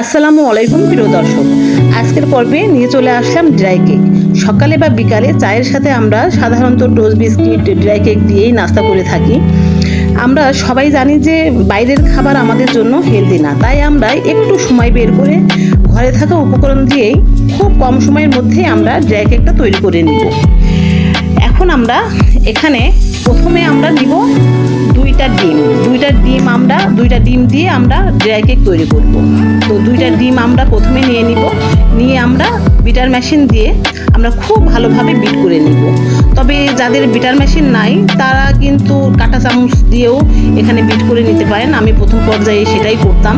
আসসালামু আলাইকুম, প্রিয় দর্শক। আজকের পর্বে নিয়ে চলে আসলাম ড্রাই কেক সকালে বা বিকালে চায়ের সাথে আমরা সাধারণত টোস্ট বিস্কিট ড্রাই কেক দিয়েই নাস্তা করে থাকি। আমরা সবাই জানি যে বাইরের খাবার আমাদের জন্য হেলদি না। তাই আমরা একটু সময় বের করে ঘরে থাকা উপকরণ দিয়েই খুব কম সময়ের মধ্যে আমরা ড্রাই কেকটা তৈরি করে নিব। এখন আমরা এখানে প্রথমে আমরা নিব দুইটা ডিম। দুইটা ডিম আমরা, দুইটা ডিম দিয়ে আমরা ড্রাই কেক তৈরি করব। তো দুইটা ডিম আমরা প্রথমে নিয়ে নিব। নিয়ে আমরা বিটার মেশিন দিয়ে আমরা খুব ভালোভাবে বিট করে নিব। যাদের বিটার মেশিন নাই, তারা কিন্তু কাঁটা চামচ দিয়েও এখানে বিট করে নিতে পারেন। আমি প্রথম পর্যায়ে সেটাই করতাম।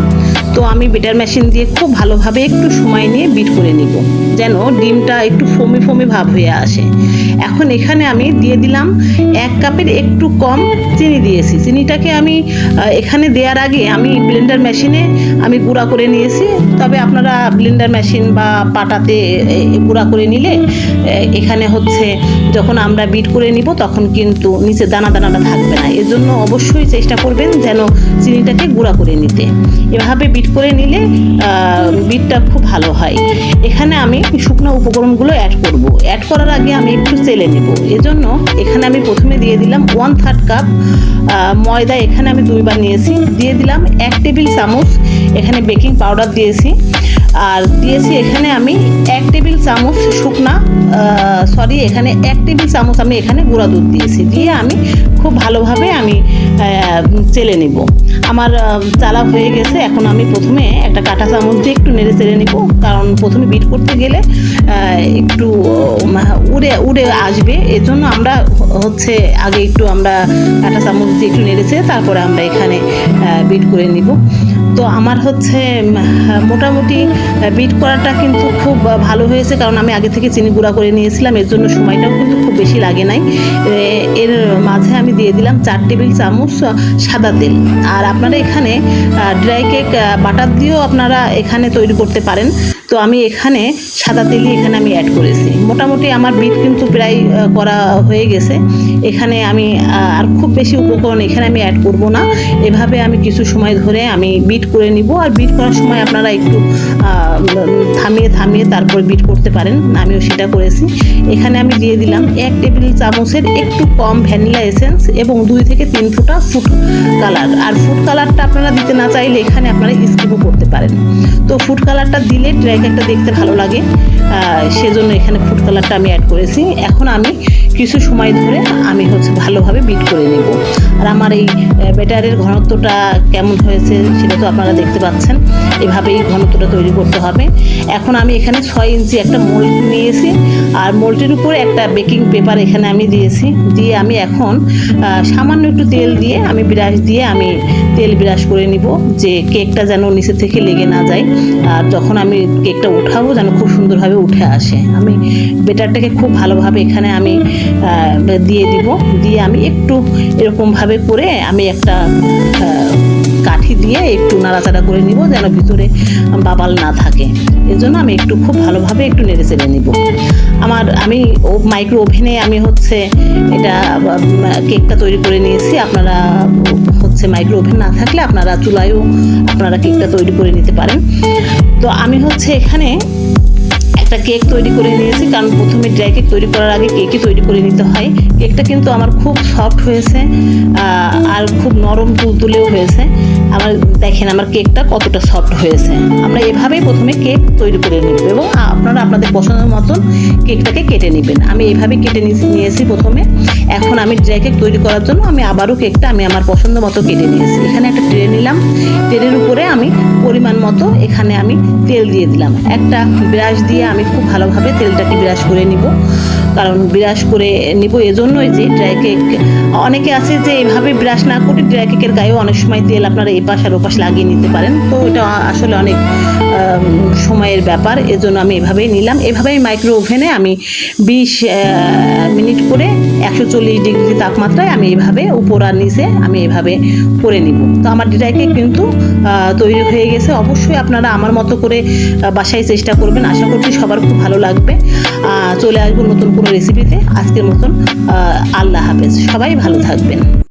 তো আমি বিটার মেশিন দিয়ে খুব ভালোভাবে একটু সময় নিয়ে বিট করে নিব, যেন ডিমটা একটু ফমি ফমি ভাব হয়ে আসে। এখন এখানে আমি দিয়ে দিলাম এক কাপের একটু কম চিনি দিয়েছি। চিনিটাকে আমি এখানে দেওয়ার আগে আমি ব্লেন্ডার মেশিনে আমি গুঁড়া করে নিয়েছি। তবে আপনারা ব্লেন্ডার মেশিন বা পাটাতে গুঁড়া করে নিলে এখানে হচ্ছে যখন আমরা বিট করে নিব, তখন কিন্তু নিচে দানা দানাটা থাকবে না। এর জন্য অবশ্যই চেষ্টা করবেন যেন চিনিটাকে গুঁড়া করে নিতে। এভাবে বিট করে নিলে বিটটা খুব ভালো হয়। এখানে আমি শুকনো উপকরণগুলো অ্যাড করব। অ্যাড করার আগে আমি একটু চেলে নেব। এজন্য এখানে আমি প্রথমে দিয়ে দিলাম ওয়ান থার্ড কাপ ময়দা। এখানে আমি দুইবার নিয়েছি। দিয়ে দিলাম এক টেবিল চামচ। এখানে বেকিং পাউডার দিয়েছি। আর দিয়েছি এখানে আমি এক টেবিল চামচ শুকনা সরি এখানে এক টেবিল চামচ আমি এখানে গুঁড়া দুধ দিয়েছি। দিয়ে আমি খুব ভালোভাবে আমি চেলে নিব। আমার চালা হয়ে গেছে। এখন আমি প্রথমে একটা কাঁটা চামচ দিয়ে একটু নেড়ে চেড়ে নিব। কারণ প্রথমে বিট করতে গেলে একটু উড়ে উড়ে আসবে। এজন্য আমরা হচ্ছে আগে একটু আমরা কাঁটা চামচ দিয়ে একটু নেড়েছে তারপরে আমরা এখানে বিট করে নিব। তো আমার হচ্ছে মোটামুটি বিট করাটা কিন্তু খুব ভালো হয়েছে কারণ আমি আগে থেকে চিনি গুঁড়া করে নিয়েছিলাম। এর জন্য সময়টাও কিন্তু খুব বেশি লাগে নাই। এর মাঝে আমি দিয়ে দিলাম চার টেবিল চামচ সাদা তেল। আর আপনারা এখানে ড্রাই কেক বাটার দিয়েও আপনারা এখানে তৈরি করতে পারেন। তো আমি এখানে সাদা তেলই এখানে আমি অ্যাড করেছি। মোটামুটি আমার বিট কিন্তু প্রায় করা হয়ে গেছে। এখানে আমি আর খুব বেশি উপকরণ এখানে আমি অ্যাড করব না। এভাবে আমি কিছু সময় ধরে আমি বিট করে নিব আর বিট করার সময় আপনারা একটু থামিয়ে থামিয়ে তারপর বিট করতে পারেন। আমিও সেটা করেছি। এখানে আমি দিয়ে দিলাম এক টেবিল চামচের একটু কম ভ্যানিলা এসেন্স এবং দুই থেকে তিন ফোঁটা ফুড কালার আর ফুড কালারটা আপনারা দিতে না চাইলে এখানে আপনারা স্কিপও করতে পারেন। তো ফুড কালারটা দিলে ট্র্যাক একটা দেখতে ভালো লাগে। সেজন্য এখানে ফুড কালারটা আমি অ্যাড করেছি। এখন আমি কিছু সময় ধরে আমি হচ্ছে ভালোভাবে বিট করে নেব। আর আমার এই ব্যাটারের ঘনত্বটা কেমন হয়েছে সেটা তো আপনারা দেখতে পাচ্ছেন। এভাবেই ঘনত্বটা তৈরি করতে হবে। এখন আমি এখানে ছয় ইঞ্চি একটা মোল্ড নিয়েছি। আর মোল্ডের উপরে একটা বেকিং পেপার এখানে আমি দিয়েছি। দিয়ে আমি এখন সামান্য একটু তেল দিয়ে আমি ব্রাশ দিয়ে আমি তেল ব্রাশ করে নিব যে কেকটা যেন নিচে থেকে লেগে না যায়। আর যখন আমি কেকটা উঠাবো যেন খুব সুন্দরভাবে উঠে আসে। আমি বেটারটাকে খুব ভালোভাবে এখানে আমি দিয়ে দিব। দিয়ে আমি একটু এরকমভাবে করে আমি একটা কাঠি দিয়ে একটু নাড়াচাড়া করে নিব যেন ভিতরে বাবাল না থাকে। এর জন্য আমি একটু খুব ভালোভাবে একটু নেড়ে চেড়ে নিব। আমার আমি ও মাইক্রো ওভেনে আমি হচ্ছে এটা কেকটা তৈরি করে নিয়েছি। আপনারা হচ্ছে মাইক্রো ওভেন না থাকলে আপনারা চুলায়ও আপনারা কেকটা তৈরি করে নিতে পারেন। তো আমি হচ্ছে এখানে একটা কেক তৈরি করে নিয়েছি, কারণ প্রথমে ড্রাই কেক তৈরি করার আগে কেকই তৈরি করে নিতে হয়। কেকটা কিন্তু আমার খুব সফট হয়েছে আর খুব নরম তুলতুলেও হয়েছে। আমার, দেখেন আমার কেকটা কতটা সফট হয়েছে। আমরা এভাবেই প্রথমে কেক তৈরি করে নিব এবং আপনারা আপনাদের পছন্দের মতন কেকটাকে কেটে নেবেন। আমি এইভাবে কেটে নিয়েছি- নিয়েছি প্রথমে। এখন আমি ড্রাই কেক তৈরি করার জন্য আমি আবারও কেকটা আমি আমার পছন্দ মতো কেটে নিয়েছি। এখানে একটা ট্রে নিলাম। ট্রেনের উপরে আমি পরিমাণ মতো এখানে আমি তেল দিয়ে দিলাম। একটা ব্রাশ দিয়ে আমি খুব ভালোভাবে তেলটাকে ব্রাশ করে নিব। কারণ বিরাজ করে নিব এজন্যই যে ড্রাই কেক অনেকে আছে যে এভাবে ব্রাশ না করে ড্রাই কেকের গায়েও অনেক সময় তেল আপনারা এপাশ আর ওপাশ লাগিয়ে নিতে পারেন। তো এটা আসলে অনেক সময়ের ব্যাপার। এজন্য আমি এভাবেই নিলাম। এভাবেই মাইক্রো ওভেনে আমি বিশ মিনিট একশো চল্লিশ ডিগ্রি তাপমাত্রায় আমি এভাবে উপর আর নিচে আমি এভাবে করে নিব। তো আমার ডিটাইকে কিন্তু তৈরি হয়ে গেছে। অবশ্যই আপনারা আমার মতো করে বাসায় চেষ্টা করবেন। আশা করছি সবার খুব ভালো লাগবে। চলে আসব নতুন কোনো রেসিপিতে আজকের মতন আল্লাহ হাফেজ। সবাই ভালো থাকবেন।